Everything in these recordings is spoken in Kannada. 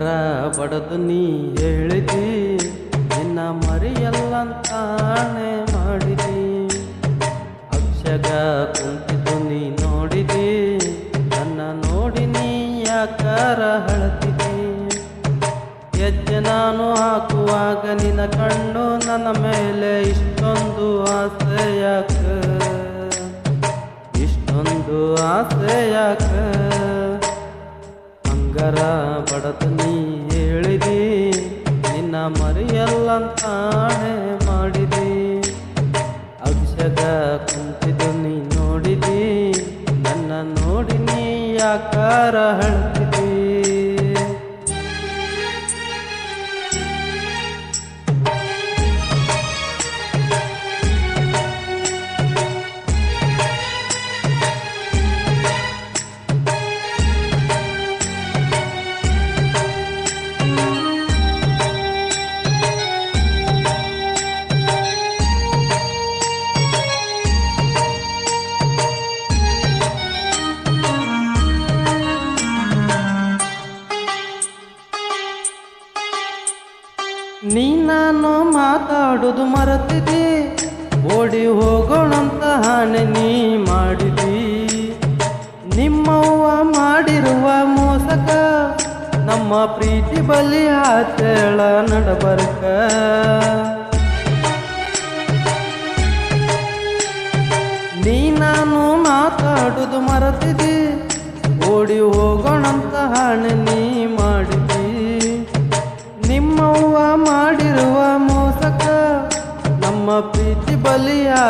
ಅಂಗರ ಪಡೆದು ನೀ ಹೇಳಿದಿ, ನಿನ್ನ ಮರಿಯಲ್ಲಂತಾನೆ ಮಾಡಿದಿ. ಅಕ್ಷಗ ಕುಂತಿದ್ದು ನೀ ನೋಡಿದಿ, ನನ್ನ ನೋಡಿ ನೀ ಯಾಕಾರ ಹಳತಿದಿ. ಹೆಜ್ಜೆ ನಾನು ಹಾಕುವಾಗ ನಿನ್ನ ಕಣ್ಣು ನನ್ನ ಮೇಲೆ ಇಷ್ಟೊಂದು ಆಸೆ ಯಾಕ? ಇಷ್ಟೊಂದು ಆಸೆ ಯಾಕ ಅಂಗರ ನೀ ಹೇಳಿದಿ, ನಿನ್ನ ಮರಿಯಲ್ಲಂತಾಣೆ ಮಾಡಿದಿ. ಅಕ್ಷದ ಕುಂತಿದ್ದು ನೀ ನೋಡಿದಿ, ನನ್ನ ನೋಡಿ ನೀ ಯಾಕಾರ ಹಳ್ತಿದಿ ಮಾತಾಡುದು ಮರೆತಿದೆ? ಓಡಿ ಹೋಗೋಣಂತ ಹಾನೆ ನೀ ಮಾಡಿದಿ. ನಿಮ್ಮವ್ವ ಮಾಡಿರುವ ಮೋಸಕ ನಮ್ಮ ಪ್ರೀತಿ ಬಲಿ ಆಚಳ ನಡಬರ್ಕ. ನೀ ನಾನು ಮಾತಾಡೋದು ಮರೆತಿದೆ? ಓಡಿ ಹೋಗೋಣಂತ ಹಾನೆ ನೀ ಮಾಡಿದಿ.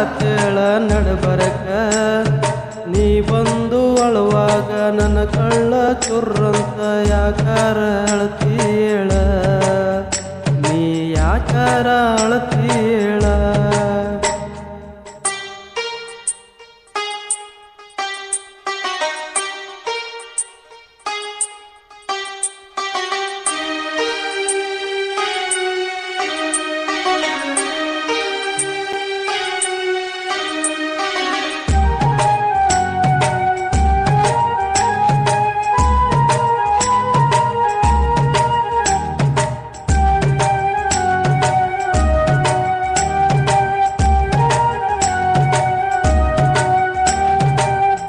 ಬಲಿಯಾತೇಳ ನಡಬರಕ ನೀ ಬಂದು ಅಳುವಾಗ ನನ್ನ ಕಳ್ಳ ಚುರ್ರಂತ ಯಾಕಾರ ಅಳತೀಳ ನೀ ಯಾಕಾರ ಅಳತೀಳ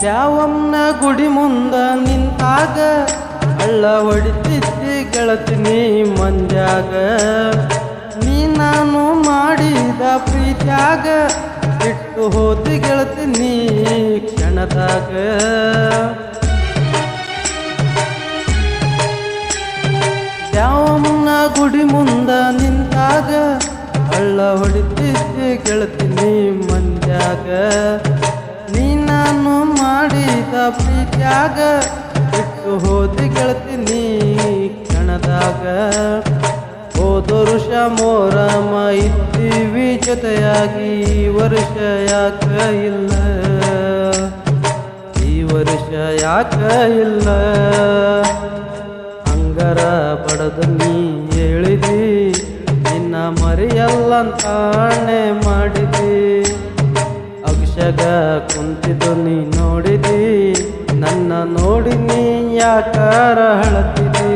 ದ್ಯಾವಮ್ಮನ ಗುಡಿ ಮುಂದ ನಿಂತಾಗ ಅಳ್ಳ ಹೊಡಿತಿದ್ದಿ ಗೆಳತಿನಿ ಮಂಜಾಗ ನೀ ನಾನು ಮಾಡಿದ ಪ್ರೀತ್ಯಾಗ ಬಿಟ್ಟು ಹೋದಿ ಗೆಳತಿನಿ ಕ್ಷಣದಾಗ. ದ್ಯಾವಮ್ಮನ ಗುಡಿ ಮುಂದ ನಿಂತಾಗ ಅಳ್ಳ ಹೊಡಿತಿದ್ದಿ ಗೆಳತಿನಿ ಮಂಜಾಗ ನಾನು ಮಾಡಿದ ಪ್ರೀತ್ಯಾಗ ಬಿಟ್ಟು ಹೋದಿ ಕೇಳ್ತೀನಿ ಕಣದಾಗ ಕ್ಷಣದಾಗ. ಹೋದ ವರ್ಷ ಮೋರಮ ಜೊತೆಯಾಗಿ, ಈ ವರ್ಷ ಯಾಕ ಇಲ್ಲ? ಈ ವರ್ಷ ಯಾಕ ಇಲ್ಲ? ಅಂಗರ ಬಡದು ನೀ ಹೇಳಿದಿ, ನಿನ್ನ ಮರಿಯಲ್ಲಂತಾಣೆ ಮಾಡಿದಿ. ಅಕ್ಷಗ ಕುಂತಿದ್ದು ನೀ ನೋಡಿದಿ ನನ್ನ ನೋಡಿ ನೀ ಯಾಕಾರ ಹಳತಿದಿ.